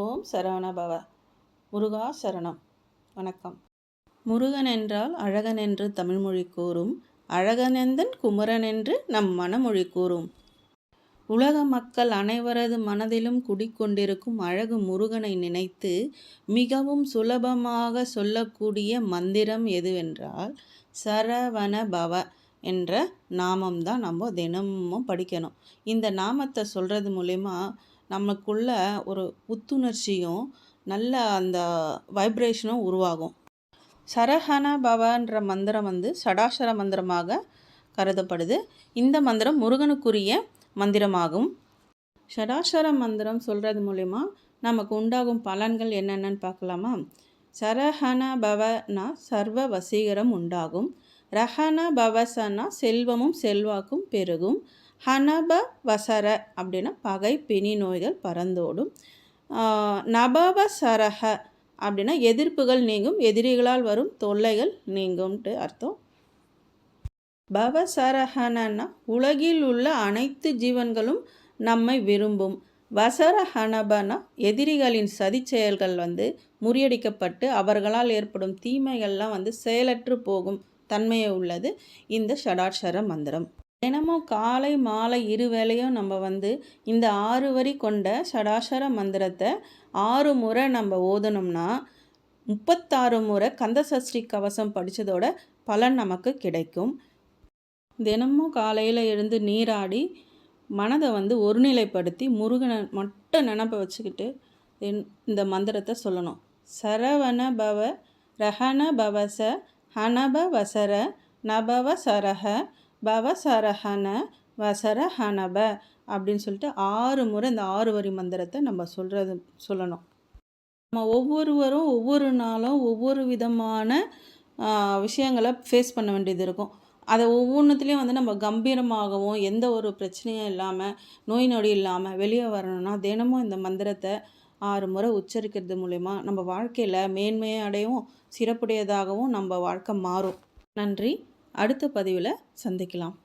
ஓம் சரவணபவ. முருகா சரணம். வணக்கம். முருகன் என்றால் அழகன் என்று தமிழ்மொழி கூறும் அழகனெந்தன் குமரன் என்று நம் மனமொழி கூறும். உலக மக்கள் அனைவரது மனதிலும் குடிக்கொண்டிருக்கும் அழகு முருகனை நினைத்து மிகவும் சுலபமாக சொல்லக்கூடிய மந்திரம் எதுவென்றால் சரவண பவ என்ற நாமம் தான் நம்ம தினமும் படிக்கணும். இந்த நாமத்தை சொல்கிறது மூலயமா நமக்குள்ள ஒரு புத்துணர்ச்சியும் நல்ல அந்த வைப்ரேஷனும் உருவாகும். சரஹன பவன்ற மந்திரம் வந்து சடாசர மந்திரமாக கருதப்படுது. இந்த மந்திரம் முருகனுக்குரிய மந்திரமாகும். ஷடாசர மந்திரம் சொல்கிறது மூலயமா நமக்கு உண்டாகும் பலன்கள் என்னென்னு பார்க்கலாமா? சரஹன பவனா சர்வ வசீகரம் உண்டாகும். ரஹன பவசனா செல்வமும் செல்வாக்கும் பெருகும். ஹனப வசர அப்படின்னா பகை பிணி நோய்கள் பறந்தோடும். நபவ சரஹ அப்படின்னா எதிர்ப்புகள் நீங்கும் எதிரிகளால் வரும் தொல்லைகள் நீங்கும்ட்டு அர்த்தம். பவசரஹனன்னா உலகில் உள்ள அனைத்து ஜீவன்களும் நம்மை விரும்பும். வசரஹனபனா எதிரிகளின் சதி செயல்கள் வந்து முறியடிக்கப்பட்டு அவர்களால் ஏற்படும் தீமைகள்லாம் வந்து செயலற்று போகும் தன்மையை உள்ளது. இந்த ஷடாட்சர மந்திரம். தினமும் காலை மாலை இரு வேளையும் நம்ம வந்து இந்த ஆறு வரி கொண்ட ஷடாஷர மந்திரத்தை ஆறு முறை நம்ம ஓதணும்னா முப்பத்தாறு முறை கந்தசஷ்டி கவசம் படித்ததோட பலன் நமக்கு கிடைக்கும். தினமும் காலையில் எழுந்து நீராடி மனதை வந்து ஒருநிலைப்படுத்தி முருகனை மட்டும் நினப்ப வச்சுக்கிட்டு இந்த மந்திரத்தை சொல்லணும். சரவண பவ ரஹன பவச ஹனப வசர நபவ சரஹ பவசரஹன வசரஹனப வசர அப்படின்னு சொல்லிட்டு ஆறு முறை இந்த ஆறு வரி மந்திரத்தை நம்ம சொல்கிறது சொல்லணும். நம்ம ஒவ்வொருவரும் ஒவ்வொரு நாளும் ஒவ்வொரு விதமான விஷயங்களை ஃபேஸ் பண்ண வேண்டியது இருக்கும். அதை ஒவ்வொன்றுத்துலேயும் வந்து நம்ம கம்பீரமாகவும் எந்த ஒரு பிரச்சனையும் இல்லாமல் நோய் நொடி இல்லாமல் வெளியே வரணும்னா தினமும் இந்த மந்திரத்தை ஆறு முறை உச்சரிக்கிறது மூலயமா நம்ம வாழ்க்கையில் மேன்மையை அடையவும் சிறப்புடையதாகவும் நம்ம வாழ்க்கை மாறும். நன்றி. அடுத்த பதிவில் சந்திக்கலாம்.